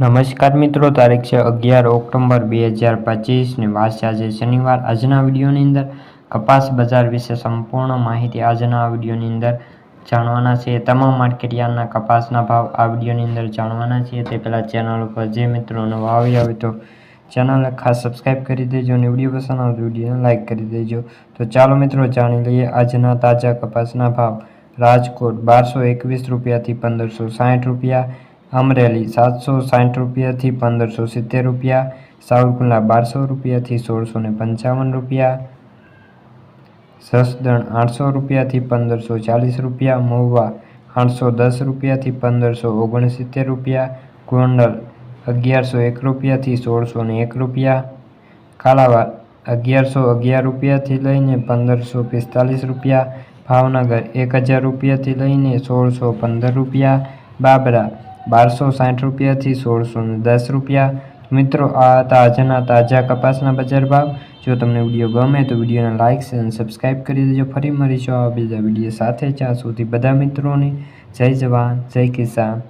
નમસ્કાર મિત્રો, તારીખ છે અગિયાર ઓક્ટોબર બે હજાર પચીસની વાર આજે શનિવાર. આજના વિડીયોની અંદર કપાસ બજાર વિશે સંપૂર્ણ માહિતી આજના વિડીયોની અંદર જાણવાના છે તમામ માર્કેટ યાર્ડના કપાસના ભાવ આ વિડીયોની અંદર જાણવાના છીએ. તે પહેલાં ચેનલ ઉપર જે મિત્રો નવા આવ્યા હોય તો ચેનલને ખાસ સબસ્ક્રાઈબ કરી દેજો અને વીડિયો પસંદ આવતો વિડીયોને લાઇક કરી દેજો. તો ચાલો મિત્રો, જાણી લઈએ આજના તાજા કપાસના ભાવ. રાજકોટ બારસો એકવીસ રૂપિયાથી પંદરસો સાઠ રૂપિયા અમરેલી સાતસો સાઠ રૂપિયાથી પંદરસો સિત્તેર રૂપિયા, સાવરકુંડલા બારસો રૂપિયાથી સોળસો ને પંચાવન રૂપિયા, જસદણ આઠસો રૂપિયાથી પંદરસો ચાલીસ રૂપિયા, મહુવા આઠસો દસ રૂપિયાથી પંદરસો ઓગણસિત્તેર રૂપિયા, ગોંડલ અગિયારસો એક રૂપિયાથી સોળસો ને એક રૂપિયા, કાલાવાડ અગિયારસો અગિયાર રૂપિયાથી લઈને પંદરસો પિસ્તાલીસ રૂપિયા, ભાવનગર એક હજાર રૂપિયાથી લઈને સોળસો પંદર રૂપિયા, બાબરા બારસો સાઠ રૂપિયાથી સોળસો દસ રૂપિયા. મિત્રો, આ હતા આજના તાજા કપાસના બજાર ભાવ. જો તમને વીડિયો ગમે તો વિડીયોને લાઇક અને સબસ્ક્રાઈબ કરી દેજો. ફરી મળીશું આવા બીજા વીડિયો સાથે. જ્યાં સુધી બધા મિત્રોને જય જવાન, જય કિસાન.